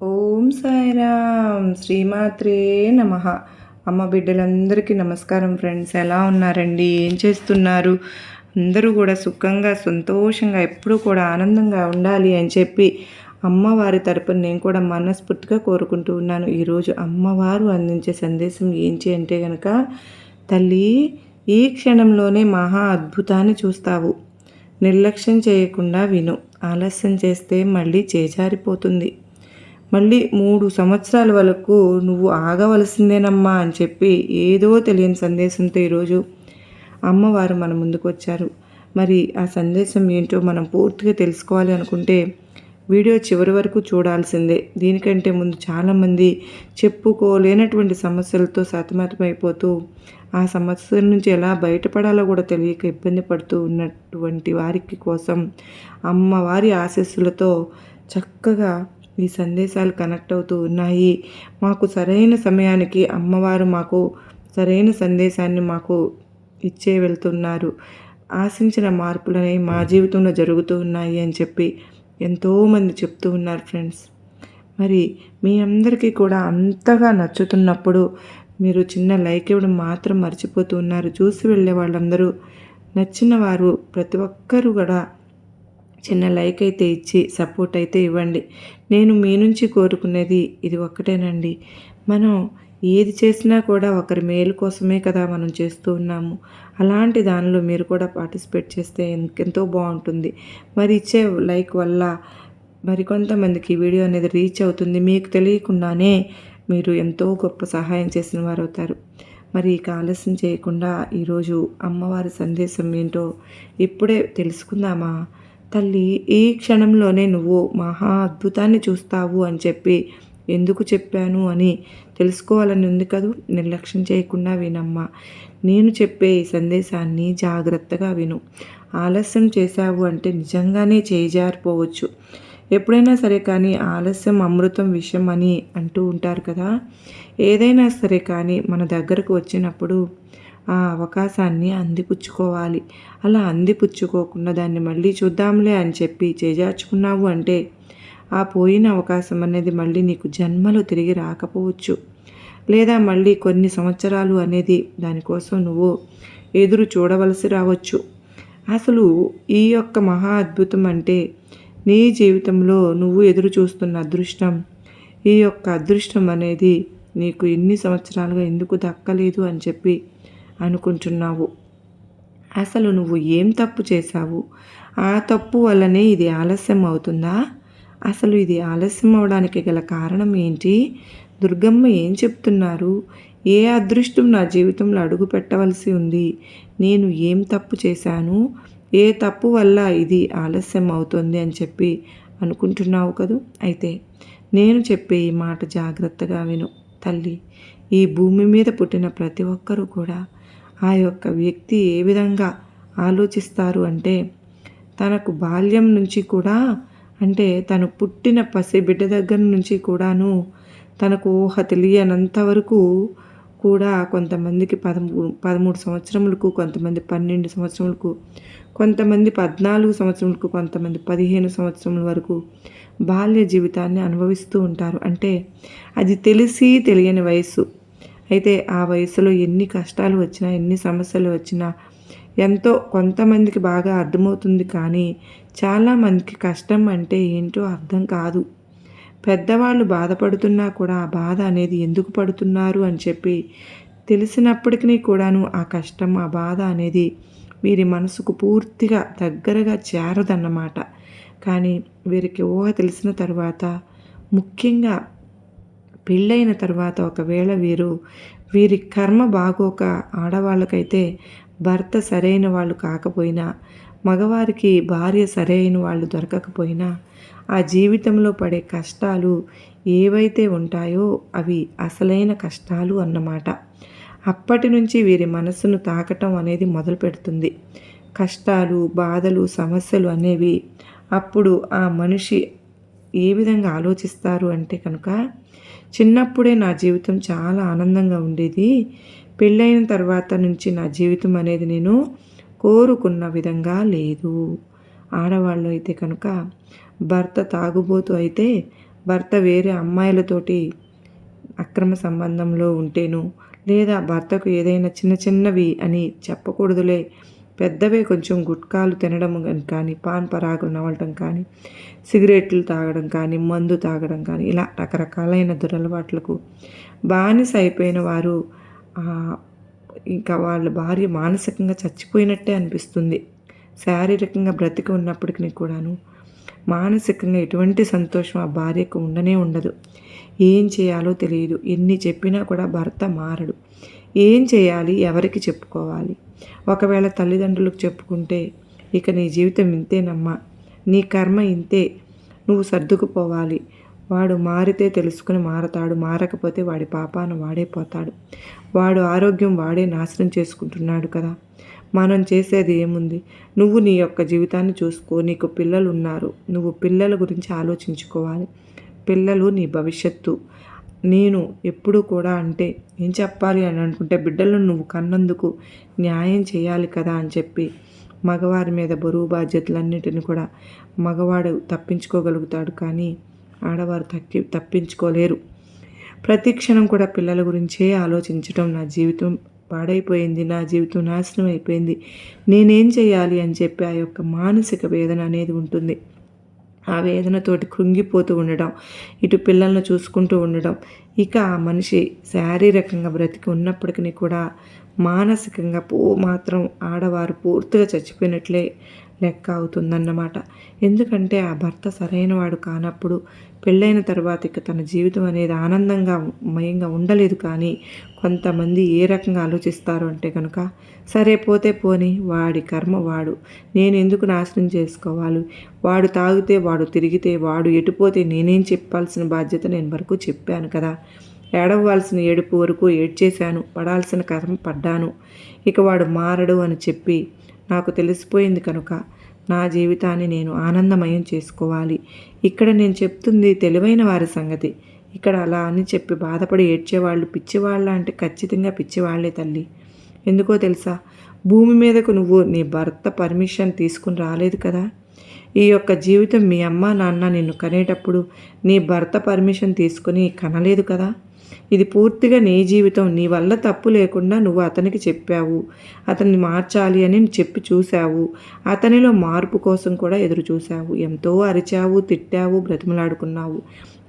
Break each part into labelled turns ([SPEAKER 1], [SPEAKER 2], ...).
[SPEAKER 1] ఓం సాయిరామ్. శ్రీమాత్రే నమ. అమ్మ బిడ్డలందరికీ నమస్కారం ఫ్రెండ్స్. ఎలా ఉన్నారండి? ఏం చేస్తున్నారు? అందరూ కూడా సుఖంగా సంతోషంగా ఎప్పుడూ కూడా ఆనందంగా ఉండాలి అని చెప్పి అమ్మవారి తరపున నేను కూడా మనస్ఫూర్తిగా కోరుకుంటూ ఉన్నాను. ఈరోజు అమ్మవారు అందించే సందేశం ఏంటి అంటే కనుక తల్లి ఈ క్షణంలోనే మహా అద్భుతాన్ని చూస్తావు. నిర్లక్ష్యం చేయకుండా విను. ఆలస్యం చేస్తే మళ్ళీ చేజారిపోతుంది. మళ్ళీ మూడు సంవత్సరాల వరకు నువ్వు ఆగవలసిందేనమ్మా అని చెప్పి ఏదో తెలియని సందేశంతో ఈరోజు అమ్మవారు మన ముందుకు వచ్చారు. మరి ఆ సందేశం ఏంటో మనం పూర్తిగా తెలుసుకోవాలి అనుకుంటే వీడియో చివరి వరకు చూడాల్సిందే. దీనికంటే ముందు చాలామంది చెప్పుకోలేనటువంటి సమస్యలతో సతమతమైపోతూ ఆ సమస్యల నుంచి ఎలా బయటపడాలో కూడా తెలియక ఇబ్బంది పడుతూ ఉన్నటువంటి వారికి కోసం అమ్మవారి ఆశస్సులతో చక్కగా మీ సందేశాలు కనెక్ట్ అవుతూ ఉన్నాయి. మాకు సరైన సమయానికి అమ్మవారు మాకు సరైన సందేశాన్ని మాకు ఇచ్చే వెళ్తున్నారు. ఆశించిన మార్పులనే మా జీవితంలో జరుగుతూ ఉన్నాయి అని చెప్పి ఎంతోమంది చెప్తూ ఉన్నారు ఫ్రెండ్స్. మరి మీ అందరికీ కూడా అంతగా నచ్చుతున్నప్పుడు మీరు చిన్న లైక్ ఇవ్వడం మాత్రం మర్చిపోతూ ఉన్నారు. చూసి వెళ్ళే వాళ్ళందరూ నచ్చిన వారు ప్రతి ఒక్కరూ కూడా చిన్న లైక్ అయితే ఇచ్చి సపోర్ట్ అయితే ఇవ్వండి. నేను మీ నుంచి కోరుకునేది ఇది ఒక్కటేనండి. మనం ఏది చేసినా కూడా ఒకరి మేలు కోసమే కదా మనం చేస్తూ ఉన్నాము. అలాంటి దానిలో మీరు కూడా పార్టిసిపేట్ చేస్తే ఎంతో బాగుంటుంది. మరి ఇచ్చే లైక్ వల్ల మరికొంతమందికి వీడియో అనేది రీచ్ అవుతుంది. మీకు తెలియకుండానే మీరు ఎంతో గొప్ప సహాయం చేసిన వారు అవుతారు మరి ఇక ఆలస్యం చేయకుండా ఈరోజు అమ్మవారి సందేశం ఏంటో ఇప్పుడే తెలుసుకుందామా? తల్లి ఈ క్షణంలోనే నువ్వు మహా అద్భుతాన్ని చూస్తావు అని చెప్పి ఎందుకు చెప్పాను అని తెలుసుకోవాలని ఉంది కదూ? నిర్లక్ష్యం చేయకుండా వినమ్మా. నేను చెప్పే ఈ సందేశాన్ని జాగ్రత్తగా విను. ఆలస్యం చేశావు అంటే నిజంగానే చేజారిపోవచ్చు ఎప్పుడైనా సరే కానీ ఆలస్యం అమృతం విషయం అని అంటూ ఉంటారు కదా? ఏదైనా సరే కానీ మన దగ్గరకు వచ్చినప్పుడు ఆ అవకాశాన్ని అందిపుచ్చుకోవాలి. అలా అందిపుచ్చుకోకుండా దాన్ని మళ్ళీ చూద్దాంలే అని చెప్పి చేజార్చుకున్నావు అంటే ఆ పోయిన అవకాశం అనేది మళ్ళీ నీకు జన్మలో తిరిగి రాకపోవచ్చు. లేదా మళ్ళీ కొన్ని సంవత్సరాలు అనేది దానికోసం నువ్వు ఎదురు చూడవలసి రావచ్చు. అసలు ఈ యొక్క మహా అద్భుతం అంటే నీ జీవితంలో నువ్వు ఎదురు చూస్తున్న అదృష్టం. ఈ యొక్క అదృష్టం అనేది నీకు ఎన్ని సంవత్సరాలుగా ఎందుకు దక్కలేదు అని చెప్పి అనుకుంటున్నావు. అసలు నువ్వు ఏం తప్పు చేశావు? ఆ తప్పు వల్లనే ఇది ఆలస్యం అవుతుందా? అసలు ఇది ఆలస్యం అవడానికి గల కారణం ఏంటి? దుర్గమ్మ ఏం చెప్తున్నారు? ఏ అదృష్టం నా జీవితంలో అడుగు పెట్టవలసి ఉంది? నేను ఏం తప్పు చేశాను? ఏ తప్పు వల్ల ఇది ఆలస్యం అవుతుంది అని చెప్పి అనుకుంటున్నావు కదూ? అయితే నేను చెప్పే ఈ మాట జాగ్రత్తగా విను తల్లి. ఈ భూమి మీద పుట్టిన ప్రతి ఒక్కరూ కూడా ఆ యొక్క వ్యక్తి ఏ విధంగా ఆలోచిస్తారు అంటే తనకు బాల్యం నుంచి కూడా అంటే తను పుట్టిన పసి బిడ్డ దగ్గర నుంచి కూడాను తనకు ఊహ తెలియనంత వరకు కూడా కొంతమందికి పదమూడు పదమూడు సంవత్సరములకు కొంతమంది పన్నెండు సంవత్సరములకు కొంతమంది పద్నాలుగు సంవత్సరములకు కొంతమంది పదిహేను సంవత్సరముల వరకు బాల్య జీవితాన్ని అనుభవిస్తూ ఉంటారు. అంటే అది తెలిసి తెలియని వయస్సు. అయితే ఆ వయసులో ఎన్ని కష్టాలు వచ్చినా ఎన్ని సమస్యలు వచ్చినా ఎంతో కొంతమందికి బాగా అర్థమవుతుంది కానీ చాలామందికి కష్టం అంటే ఏంటో అర్థం కాదు. పెద్దవాళ్ళు బాధపడుతున్నా కూడా ఆ బాధ అనేది ఎందుకు పడుతున్నారు అని చెప్పి తెలిసినప్పటికీ కూడాను ఆ కష్టం ఆ బాధ అనేది వీరి మనసుకు పూర్తిగా దగ్గరగా చేరదన్నమాట. కానీ వీరికి ఊహ తెలిసిన తర్వాత ముఖ్యంగా పెళ్ళైన తర్వాత ఒకవేళ వీరు వీరి కర్మ బాగోక ఆడవాళ్ళకైతే భర్త సరైన వాళ్ళు కాకపోయినా మగవారికి భార్య సరైన వాళ్ళు దొరకకపోయినా ఆ జీవితంలో పడే కష్టాలు ఏవైతే ఉంటాయో అవి అసలైన కష్టాలు అన్నమాట. అప్పటి నుంచి వీరి మనసును తాకటం అనేది మొదలు పెడుతుంది కష్టాలు బాధలు సమస్యలు అనేవి అప్పుడు ఆ మనిషి ఏ విధంగా ఆలోచిస్తారు అంటే కనుక చిన్నప్పుడే నా జీవితం చాలా ఆనందంగా ఉండేది. పెళ్ళైన తర్వాత నుంచి నా జీవితం అనేది నేను కోరుకున్న విధంగా లేదు. ఆడవాళ్ళు అయితే కనుక భర్త తాగుబోతు అయితే భర్త వేరే అమ్మాయిలతోటి అక్రమ సంబంధంలో ఉంటేను లేదా భర్తకు ఏదైనా చిన్న చిన్నవి అని చెప్పకూడదులే పెద్దవే కొంచెం గుట్కాలు తినడం కానీ పాన్ పరాగులు నవ్వటం కానీ సిగరెట్లు తాగడం కానీ మందు తాగడం కానీ ఇలా రకరకాలైన దురలవాట్లకు బానిస అయిపోయిన వారు ఇంకా వాళ్ళ భార్య మానసికంగా చచ్చిపోయినట్టే అనిపిస్తుంది. శారీరకంగా బ్రతికి ఉన్నప్పటికీ కూడాను మానసికంగా ఎటువంటి సంతోషం ఆ భార్యకు ఉండనే ఉండదు. ఏం చేయాలో తెలియదు. ఎన్ని చెప్పినా కూడా భర్త మారడు. ఏం చేయాలి? ఎవరికి చెప్పుకోవాలి? ఒకవేళ తల్లిదండ్రులకు చెప్పుకుంటే ఇక నీ జీవితం ఇంతేనమ్మా. నీ కర్మ ఇంతే. నువ్వు సర్దుకుపోవాలి. వాడు మారితే తెలుసుకుని మారతాడు. మారకపోతే వాడి పాపాను వాడే పోతాడు. వాడు ఆరోగ్యం వాడే నాశనం చేసుకుంటున్నాడు కదా. మనం చేసేది ఏముంది? నువ్వు నీ యొక్క జీవితాన్ని చూసుకో. నీకు పిల్లలు ఉన్నారు నువ్వు పిల్లల గురించి ఆలోచించుకోవాలి. పిల్లలు నీ భవిష్యత్తు. నేను ఎప్పుడు కూడా అంటే ఏం చెప్పాలి? అని అనుకుంటే బిడ్డలను నువ్వు కన్నందుకు న్యాయం చేయాలి కదా అని చెప్పి మగవారి మీద బరువు బాధ్యతలన్నిటిని కూడా మగవాడు తప్పించుకోగలుగుతాడు. కానీ ఆడవారు తక్కి తప్పించుకోలేరు. ప్రతి క్షణం కూడా పిల్లల గురించే ఆలోచించడం నా జీవితం పాడైపోయింది నా జీవితం నాశనం అయిపోయింది. నేనేం చేయాలి అని చెప్పి ఆ యొక్క మానసిక వేదన అనేది ఉంటుంది. ఆ వేదనతోటి కృంగిపోతూ ఉండడం ఇటు పిల్లలను చూసుకుంటూ ఉండడం ఇక ఆ మనిషి శారీరకంగా బ్రతికి ఉన్నప్పటికీ కూడా మానసికంగా పో మాత్రం ఆడవారు పూర్తిగా చచ్చిపోయినట్లే లెక్క అవుతుందన్నమాట. ఎందుకంటే ఆ భర్త సరైనవాడు కానప్పుడు పెళ్ళైన తర్వాత ఇక తన జీవితం అనేది ఆనందంగా మయంగా ఉండలేదు కానీ కొంతమంది ఏ రకంగా ఆలోచిస్తారు అంటే కనుక సరే పోతే పోని వాడి కర్మ వాడు. నేను ఎందుకు నాశనం చేసుకోవాలి? వాడు తాగితే వాడు తిరిగితే వాడు ఎటుపోతే నేనేం చెప్పాల్సిన బాధ్యత నేను వరకు చెప్పాను కదా. ఏడవలసిన ఏడుపు వరకు ఏడ్చేశాను పడాల్సిన కర్మ పడ్డాను. ఇక వాడు మారడు అని చెప్పి నాకు తెలిసిపోయింది కనుక నా జీవితాన్ని నేను ఆనందమయం చేసుకోవాలి. ఇక్కడ నేను చెప్తుంది తెలివైన వారి సంగతి. ఇక్కడ అలా అని చెప్పి బాధపడి ఏడ్చేవాళ్ళు పిచ్చివాళ్ళ అంటే ఖచ్చితంగా పిచ్చివాళ్ళే తల్లి. ఎందుకో తెలుసా? భూమి మీదకు నువ్వు నీ భర్త పర్మిషన్ తీసుకుని రాలేదు కదా? ఈ యొక్క జీవితం మీ అమ్మ నాన్న నిన్ను కనేటప్పుడు నీ భర్త పర్మిషన్ తీసుకుని కనలేదు కదా? ఇది పూర్తిగా నీ జీవితం నీ వల్ల తప్పు లేకుండా నువ్వు అతనికి చెప్పావు. అతన్ని మార్చాలి అని చెప్పి చూశావు. అతనిలో మార్పు కోసం కూడా ఎదురు చూశావు. ఎంతో అరిచావు తిట్టావు బ్రతిమలాడుకున్నావు.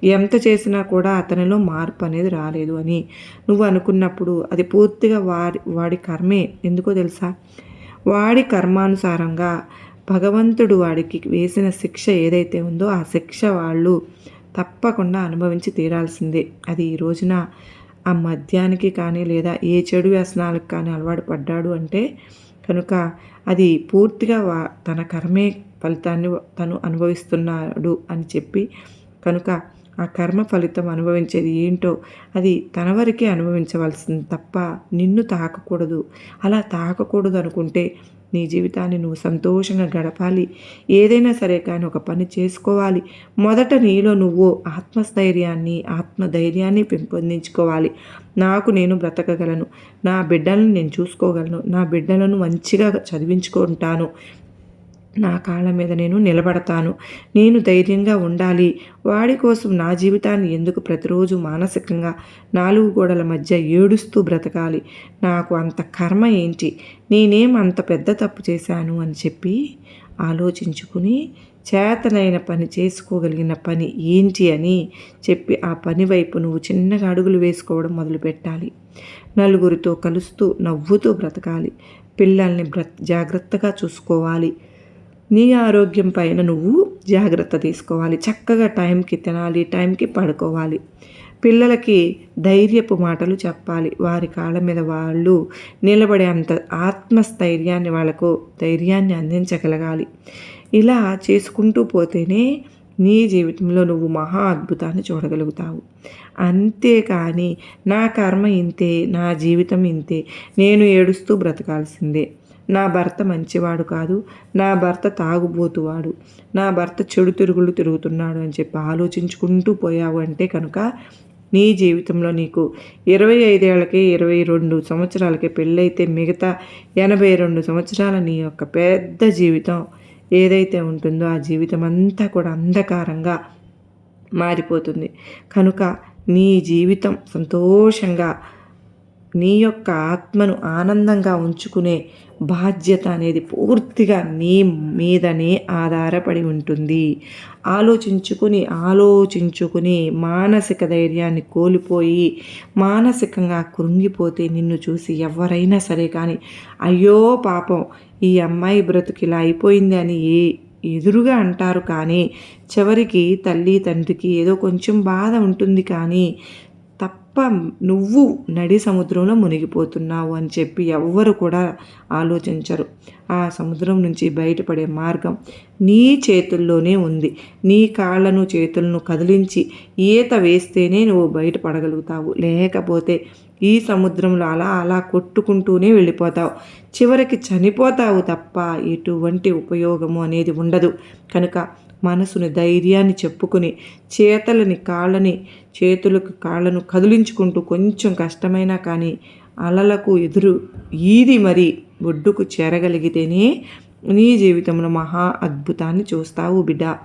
[SPEAKER 1] ఎంత చేసినా కూడా అతనిలో మార్పు అనేది రాలేదు అని నువ్వు అనుకున్నప్పుడు అది పూర్తిగా వాడి వాడి కర్మే. ఎందుకో తెలుసా? వాడి కర్మానుసారంగా భగవంతుడు వాడికి వేసిన శిక్ష ఏదైతే ఉందో ఆ శిక్ష వాళ్ళు తప్పకుండా అనుభవించి తీరాల్సిందే. అది ఈ రోజున ఆ మద్యానికి కానీ లేదా ఏ చెడు వ్యసనాలకు కానీ అలవాటు పడ్డాడు అంటే కనుక అది పూర్తిగా వా తన కర్మే ఫలితాన్ని తను అనుభవిస్తున్నాడు అని చెప్పి కనుక ఆ కర్మ ఫలితం అనుభవించేది ఏంటో అది తన వరకే అనుభవించవలసింది తప్ప నిన్ను తాకకూడదు. అలా తాకకూడదు అనుకుంటే నీ జీవితాన్ని నువ్వు సంతోషంగా గడపాలి. ఏదైనా సరే కానీ ఒక పని చేసుకోవాలి. మొదట నీలో నువ్వు ఆత్మస్థైర్యాన్ని ఆత్మధైర్యాన్ని పెంపొందించుకోవాలి. నాకు నేను బ్రతకగలను. నా బిడ్డలను నేను చూసుకోగలను. నా బిడ్డలను మంచిగా చదివించుకుంటాను. నా కాళ్ళ మీద నేను నిలబడతాను. నేను ధైర్యంగా ఉండాలి. వాడి కోసం నా జీవితాన్ని ఎందుకు ప్రతిరోజు మానసికంగా నాలుగు గోడల మధ్య ఏడుస్తూ బ్రతకాలి? నాకు అంత కర్మ ఏంటి? నేనేం అంత పెద్ద తప్పు చేశాను అని చెప్పి ఆలోచించుకుని చేతనైన పని చేసుకోగలిగిన పని ఏంటి అని చెప్పి ఆ పని వైపు నువ్వు చిన్నగా అడుగులు వేసుకోవడం మొదలుపెట్టాలి. నలుగురితో కలుస్తూ నవ్వుతూ బ్రతకాలి. పిల్లల్ని బ్ర జాగ్రత్తగా చూసుకోవాలి. నీ ఆరోగ్యం పైన నువ్వు జాగ్రత్త తీసుకోవాలి. చక్కగా టైంకి తినాలి టైంకి పడుకోవాలి. పిల్లలకి ధైర్యపు మాటలు చెప్పాలి. వారి కాళ్ళ మీద వాళ్ళు నిలబడే అంత ఆత్మస్థైర్యాన్ని వాళ్ళకు ధైర్యాన్ని అందించగలగాలి. ఇలా చేసుకుంటూ పోతేనే నీ జీవితంలో నువ్వు మహా అద్భుతాన్ని చూడగలుగుతావు. అంతేకాని నా కర్మ ఇంతే నా జీవితం ఇంతే. నేను ఏడుస్తూ బ్రతకాల్సిందే. నా భర్త మంచివాడు కాదు నా భర్త తాగుబోతువాడు నా భర్త చెడు తిరుగులు తిరుగుతున్నాడు అని చెప్పి ఆలోచించుకుంటూ పోయావు అంటే కనుక నీ జీవితంలో నీకు ఇరవై ఐదేళ్ళకి ఇరవై రెండు సంవత్సరాలకి పెళ్ళైతే మిగతా ఎనభై రెండు సంవత్సరాల నీ యొక్క పెద్ద జీవితం ఏదైతే ఉంటుందో ఆ జీవితం అంతా కూడా అంధకారంగా మారిపోతుంది. కనుక నీ జీవితం సంతోషంగా నీ యొక్క ఆత్మను ఆనందంగా ఉంచుకునే బాధ్యత అనేది పూర్తిగా నీ మీదనే ఆధారపడి ఉంటుంది. ఆలోచించుకుని ఆలోచించుకుని మానసిక ధైర్యాన్ని కోల్పోయి మానసికంగా కృంగిపోతే నిన్ను చూసి ఎవరైనా సరే కానీ అయ్యో పాపం ఈ అమ్మాయి బ్రతుకిలా అయిపోయింది అని ఏ ఎదురుగా అంటారు కానీ చివరికి తల్లి తండ్రికి ఏదో కొంచెం బాధ ఉంటుంది కానీ తప్ప నువ్వు నడి సముద్రంలో మునిగిపోతున్నావు అని చెప్పి ఎవ్వరు కూడా ఆలోచించరు. ఆ సముద్రం నుంచి బయటపడే మార్గం నీ చేతుల్లోనే ఉంది. నీ కాళ్ళను చేతులను కదిలించి ఈత వేస్తేనే నువ్వు బయటపడగలుగుతావు. లేకపోతే ఈ సముద్రంలో అలా అలా కొట్టుకుంటూనే వెళ్ళిపోతావు. చివరికి చనిపోతావు తప్ప ఎటువంటి ఉపయోగము అనేది ఉండదు. కనుక మనసుని ధైర్యాన్ని చెప్పుకుని చేతలని కాళ్ళని చేతులకు కాళ్ళను కదిలించుకుంటూ కొంచెం కష్టమైనా కానీ అలలకు ఎదురు ఈది మరి ఒడ్డుకు చేరగలిగితేనే నీ జీవితంలో మహా అద్భుతాన్ని చూస్తావు బిడ్డ.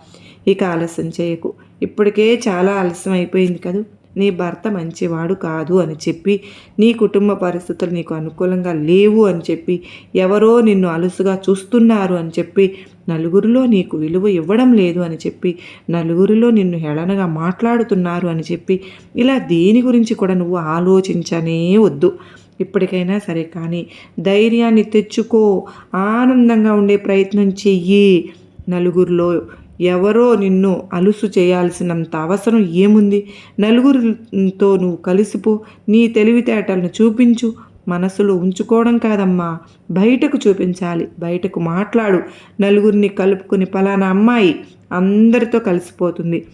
[SPEAKER 1] ఇక ఆలస్యం చేయకు. ఇప్పటికే చాలా ఆలస్యం అయిపోయింది కదా. నీ భర్త మంచివాడు కాదు అని చెప్పి నీ కుటుంబ పరిస్థితులు నీకు అనుకూలంగా లేవు అని చెప్పి ఎవరో నిన్ను అలుసుగా చూస్తున్నారు అని చెప్పి నలుగురిలో నీకు విలువ ఇవ్వడం లేదు అని చెప్పి నలుగురిలో నిన్ను హేళనగా మాట్లాడుతున్నారు అని చెప్పి ఇలా దేని గురించి కూడా నువ్వు ఆలోచించనే వద్దు. ఇప్పటికైనా సరే కానీ ధైర్యాన్ని తెచ్చుకో ఆనందంగా ఉండే ప్రయత్నం చెయ్యి. నలుగురిలో ఎవరో నిన్ను అలుసు చేయాల్సినంత అవసరం ఏముంది? నలుగురితో నువ్వు కలిసిపో నీ తెలివితేటలను చూపించు మనసులో ఉంచుకోవడం కాదమ్మా. బయటకు చూపించాలి. బయటకు మాట్లాడు. నలుగురిని కలుపుకుని పలానా అమ్మాయి అందరితో కలిసిపోతుంది.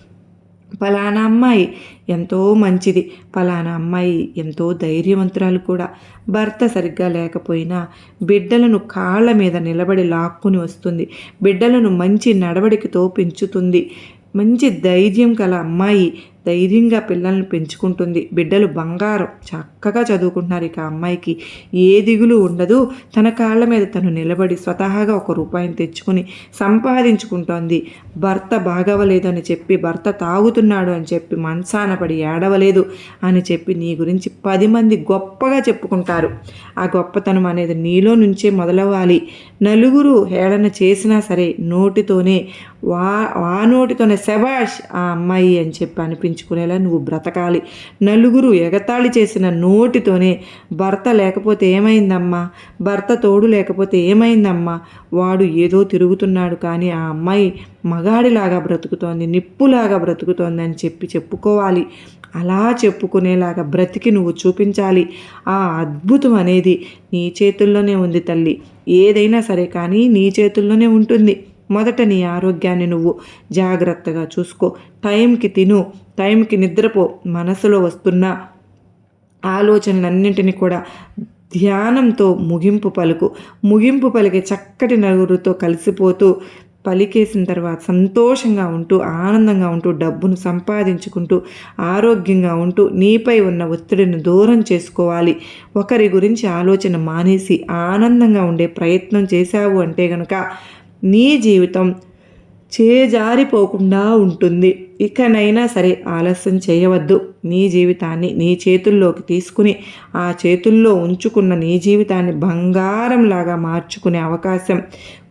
[SPEAKER 1] ఫలానా అమ్మాయి ఎంతో మంచిది. ఫలానా అమ్మాయి ఎంతో ధైర్యవంతురాలు కూడా. భర్త సరిగ్గా లేకపోయినా బిడ్డలను కాళ్ళ మీద నిలబడి లాక్కుని వస్తుంది. బిడ్డలను మంచి నడవడికతో పెంచుతుంది. మంచి ధైర్యం గల అమ్మాయి ధైర్యంగా పిల్లల్ని పెంచుకుంటుంది. బిడ్డలు బంగారం. చక్కగా చదువుకుంటున్నారు ఇక అమ్మాయికి. ఏ దిగులు ఉండదు. తన కాళ్ళ మీద తను నిలబడి స్వతహాగా ఒక రూపాయిని తెచ్చుకుని సంపాదించుకుంటోంది. భర్త బాగవలేదని చెప్పి భర్త తాగుతున్నాడు అని చెప్పి మనసాన పడి ఏడవలేదు అని చెప్పి నీ గురించి పది మంది గొప్పగా చెప్పుకుంటారు. ఆ గొప్పతనం అనేది నీలో నుంచే మొదలవ్వాలి. నలుగురు హేళన చేసినా సరే నోటితోనే వా ఆ నోటితోనే శబాష్ ఆ అమ్మాయి అని చెప్పి అనిపించుకునేలా నువ్వు బ్రతకాలి. నలుగురు ఎగతాళి చేసిన నోటితోనే భర్త లేకపోతే ఏమైందమ్మా? భర్త తోడు లేకపోతే ఏమైందమ్మా? వాడు ఏదో తిరుగుతున్నాడు కానీ ఆ అమ్మాయి మగాడిలాగా బ్రతుకుతోంది నిప్పులాగా బ్రతుకుతోంది అని చెప్పి చెప్పుకోవాలి. అలా చెప్పుకునేలాగా బ్రతికి నువ్వు చూపించాలి. ఆ అద్భుతం అనేది నీ చేతుల్లోనే ఉంది తల్లి. ఏదైనా సరే కానీ నీ చేతుల్లోనే ఉంటుంది. మొదట నీ ఆరోగ్యాన్ని నువ్వు జాగ్రత్తగా చూసుకో. టైంకి తిను. టైంకి నిద్రపో. మనసులో వస్తున్న ఆలోచనలన్నింటినీ కూడా ధ్యానంతో ముగింపు పలుకు. ముగింపు పలికి చక్కటి నలుగురితో కలిసిపోతూ పలికేసిన తర్వాత సంతోషంగా ఉంటూ ఆనందంగా ఉంటూ డబ్బును సంపాదించుకుంటూ ఆరోగ్యంగా ఉంటూ నీపై ఉన్న ఒత్తిడిని దూరం చేసుకోవాలి. ఒకరి గురించి ఆలోచన మానేసి ఆనందంగా ఉండే ప్రయత్నం చేశావు అంటే గనుక నీ జీవితం చేజారిపోకుండా ఉంటుంది. ఇకనైనా సరే ఆలస్యం చేయవద్దు. నీ జీవితాన్ని నీ చేతుల్లోకి తీసుకుని ఆ చేతుల్లో ఉంచుకున్న నీ జీవితాన్ని బంగారంలాగా మార్చుకునే అవకాశం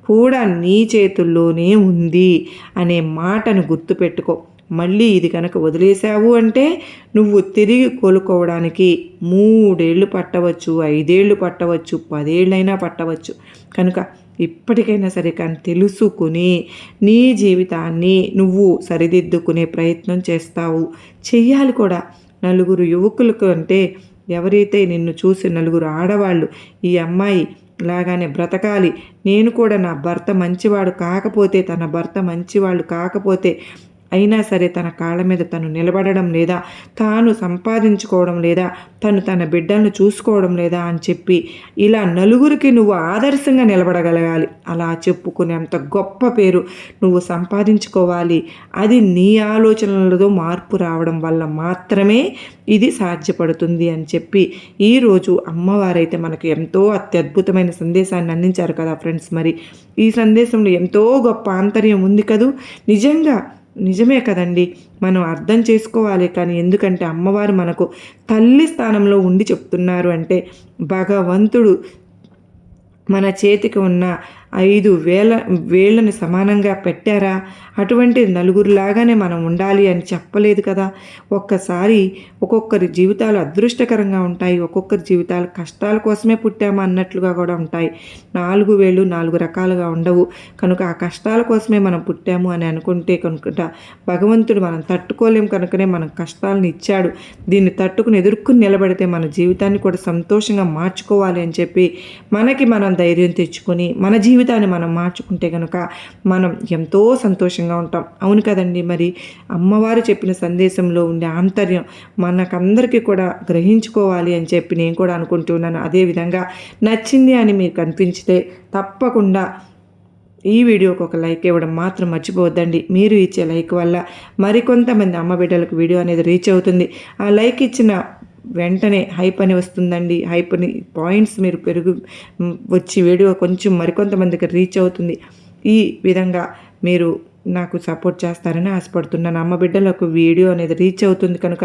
[SPEAKER 1] కూడా నీ చేతుల్లోనే ఉంది అనే మాటను గుర్తుపెట్టుకో. మళ్ళీ ఇది కనుక వదిలేశావు అంటే నువ్వు తిరిగి కోలుకోవడానికి మూడేళ్ళు పట్టవచ్చు ఐదేళ్ళు పట్టవచ్చు పదేళ్ళైనా పట్టవచ్చు. కనుక ఇప్పటికైనా సరే కానీ తెలుసుకుని నీ జీవితాన్ని నువ్వు సరిదిద్దుకునే ప్రయత్నం చేస్తావు. చెయ్యాలి కూడా. నలుగురు యువకులకు అంటే ఎవరైతే నిన్ను చూసి నలుగురు ఆడవాళ్ళు ఈ అమ్మాయి లాగానే బ్రతకాలి. నేను కూడా నా భర్త మంచివాడు కాకపోతే తన భర్త మంచివాళ్ళు కాకపోతే అయినా సరే తన కాళ్ళ మీద తను నిలబడడం లేదా తాను సంపాదించుకోవడం లేదా తను తన బిడ్డలను చూసుకోవడం లేదా అని చెప్పి ఇలా నలుగురికి నువ్వు ఆదర్శంగా నిలబడగలగాలి. అలా చెప్పుకునేంత గొప్ప పేరు నువ్వు సంపాదించుకోవాలి. అది నీ ఆలోచనలతో మార్పు రావడం వల్ల మాత్రమే ఇది సాధ్యపడుతుంది అని చెప్పి ఈరోజు అమ్మవారైతే మనకు ఎంతో అత్యద్భుతమైన సందేశాన్ని అందించారు కదా ఫ్రెండ్స్ మరి. ఈ సందేశంలో ఎంతో గొప్ప ఆంతర్యం ఉంది కదూ. నిజంగా నిజమే కదండి. మనం అర్థం చేసుకోవాలి కానీ ఎందుకంటే అమ్మవారు మనకు తల్లి స్థానంలో ఉండి చెప్తున్నారు అంటే భగవంతుడు మన చేతికి ఉన్న ఐదు వేల వేళ్ళని సమానంగా పెట్టారా? అటువంటి నలుగురిలాగానే మనం ఉండాలి అని చెప్పలేదు కదా. ఒక్కసారి ఒక్కొక్కరి జీవితాలు అదృష్టకరంగా ఉంటాయి ఒక్కొక్కరి జీవితాలు కష్టాల కోసమే పుట్టామా అన్నట్లుగా కూడా ఉంటాయి. నాలుగు వేళ్ళు నాలుగు రకాలుగా ఉండవు. కనుక ఆ కష్టాల కోసమే మనం పుట్టాము అని అనుకుంటే కనుక భగవంతుడు మనం తట్టుకోలేం కనుకనే మనం కష్టాలను ఇచ్చాడు. దీన్ని తట్టుకుని ఎదుర్కొని నిలబడితే మన జీవితాన్ని కూడా సంతోషంగా మార్చుకోవాలి అని చెప్పి మనకి మనం ధైర్యం తెచ్చుకొని మన జీవితం జీవితాన్ని మనం మార్చుకుంటే కనుక మనం ఎంతో సంతోషంగా ఉంటాం. అవును కదండి. మరి అమ్మవారు చెప్పిన సందేశంలో ఉండే ఆంతర్యం మనకందరికీ కూడా గ్రహించుకోవాలి అని చెప్పి నేను కూడా అనుకుంటున్నాను అదేవిధంగా నచ్చింది అని మీకు కనిపించితే తప్పకుండా ఈ వీడియోకి ఒక లైక్ ఇవ్వడం మాత్రం మర్చిపోవద్దండి. మీరు ఇచ్చే లైక్ వల్ల మరికొంతమంది అమ్మ బిడ్డలకు వీడియో అనేది రీచ్ అవుతుంది. ఆ లైక్ ఇచ్చిన వెంటనే హైప్ అని వస్తుందండి. హైప్ని పాయింట్స్ మీరు పెరుగు వచ్చి వీడియో కొంచెం మరికొంతమందికి రీచ్ అవుతుంది. ఈ విధంగా మీరు నాకు సపోర్ట్ చేస్తారని ఆశపడుతున్నాను. అమ్మ బిడ్డలకు వీడియో అనేది రీచ్ అవుతుంది కనుక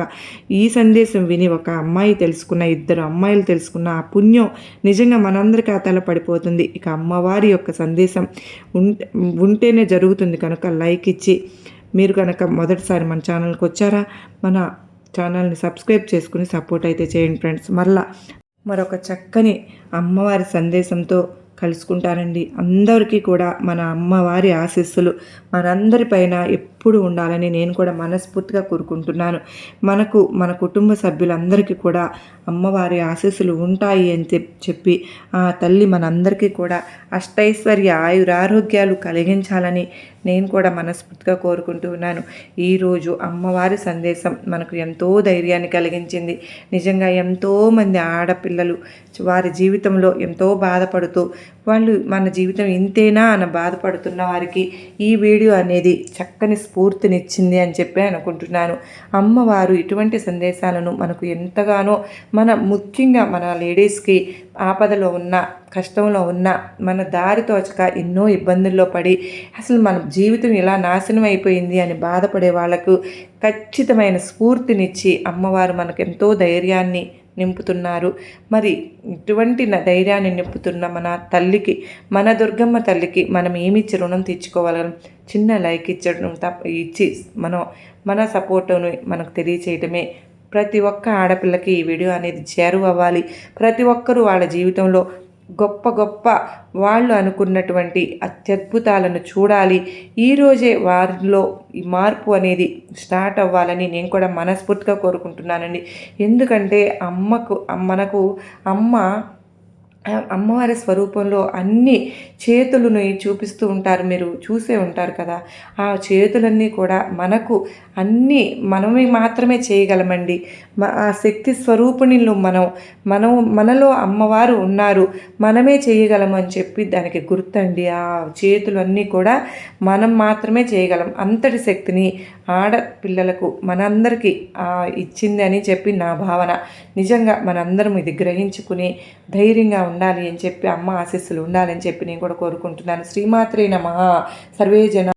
[SPEAKER 1] ఈ సందేశం విని ఒక అమ్మాయి తెలుసుకున్న ఇద్దరు అమ్మాయిలు తెలుసుకున్న ఆ పుణ్యం నిజంగా మనందరి ఖాతాలో పడిపోతుంది. ఇక అమ్మవారి యొక్క సందేశం ఉంటేనే జరుగుతుంది కనుక లైక్ ఇచ్చి మీరు కనుక మొదటిసారి మన ఛానల్కి వచ్చారా? మన ఛానల్ని సబ్స్క్రైబ్ చేసుకుని సపోర్ట్ అయితే చేయండి ఫ్రెండ్స్. మరలా మరొక చక్కని అమ్మవారి సందేశంతో కలుసుకుంటారండి అందరికీ కూడా మన అమ్మవారి ఆశీస్సులు మనందరిపైన ఎప్పుడు ఉండాలని నేను కూడా మనస్ఫూర్తిగా కోరుకుంటున్నాను. మనకు మన కుటుంబ సభ్యులందరికీ కూడా అమ్మవారి ఆశీస్సులు ఉంటాయి అని చెప్పి ఆ తల్లి మనందరికీ కూడా అష్టైశ్వర్య ఆయురారోగ్యాలు కలిగించాలని నేను కూడా మనస్ఫూర్తిగా కోరుకుంటూ ఉన్నాను. ఈరోజు అమ్మవారి సందేశం మనకు ఎంతో ధైర్యాన్ని కలిగించింది. నిజంగా ఎంతోమంది ఆడపిల్లలు వారి జీవితంలో ఎంతో బాధపడుతూ వాళ్ళు మన జీవితం ఇంతేనా అని బాధపడుతున్న వారికి ఈ వీడియో అనేది చక్కని స్ఫూర్తినిచ్చింది అని చెప్పి అనుకుంటున్నాను. అమ్మవారు ఇటువంటి సందేశాలను మనకు ఎంతగానో మన ముఖ్యంగా మన లేడీస్కి ఆపదలో ఉన్న కష్టంలో ఉన్న మన దారి తోచక ఎన్నో ఇబ్బందుల్లో పడి అసలు మన జీవితం ఇలా నాశనం అయిపోయింది అని బాధపడే వాళ్ళకు ఖచ్చితమైన స్ఫూర్తినిచ్చి అమ్మవారు మనకు ఎంతో ధైర్యాన్ని నింపుతున్నారు. మరి ఇటువంటి ధైర్యాన్ని నింపుతున్న మన తల్లికి మన దుర్గమ్మ తల్లికి మనం ఏమిచ్చి రుణం తీర్చుకోవాలని చిన్న లైక్ ఇచ్చడం తప్ప ఇచ్చి మనం మన సపోర్టును మనకు తెలియచేయటమే. ప్రతి ఒక్క ఆడపిల్లకి ఈ వీడియో అనేది చేరువవ్వాలి. ప్రతి ఒక్కరూ వాళ్ళ జీవితంలో గొప్ప గొప్ప వాళ్ళు అనుకున్నటువంటి అత్యద్భుతాలను చూడాలి. ఈరోజే వారిలో ఈ మార్పు అనేది స్టార్ట్ అవ్వాలని నేను కూడా మనస్ఫూర్తిగా కోరుకుంటున్నానండి. ఎందుకంటే అమ్మకు మనకు అమ్మ అమ్మవారి స్వరూపంలో అన్ని చేతులను చూపిస్తూ ఉంటారు మీరు చూసే ఉంటారు కదా. ఆ చేతులన్నీ కూడా మనకు అన్నీ మనమే మాత్రమే చేయగలమండి. ఆ శక్తి స్వరూపిణిలో మనం మనం మనలో అమ్మవారు ఉన్నారు మనమే చేయగలము అని చెప్పి దానికి గుర్తండి. ఆ చేతులన్నీ కూడా మనం మాత్రమే చేయగలం. అంతటి శక్తిని ఆడపిల్లలకు మనందరికీ ఇచ్చింది అని చెప్పి నా భావన. నిజంగా మనందరం ఇది గ్రహించుకుని ధైర్యంగా ఉండాలి అని చెప్పి అమ్మ ఆశీస్సులు ఉండాలని చెప్పి నేను కూడా కోరుకుంటున్నాను. శ్రీమాత్రే నమ. సర్వే జన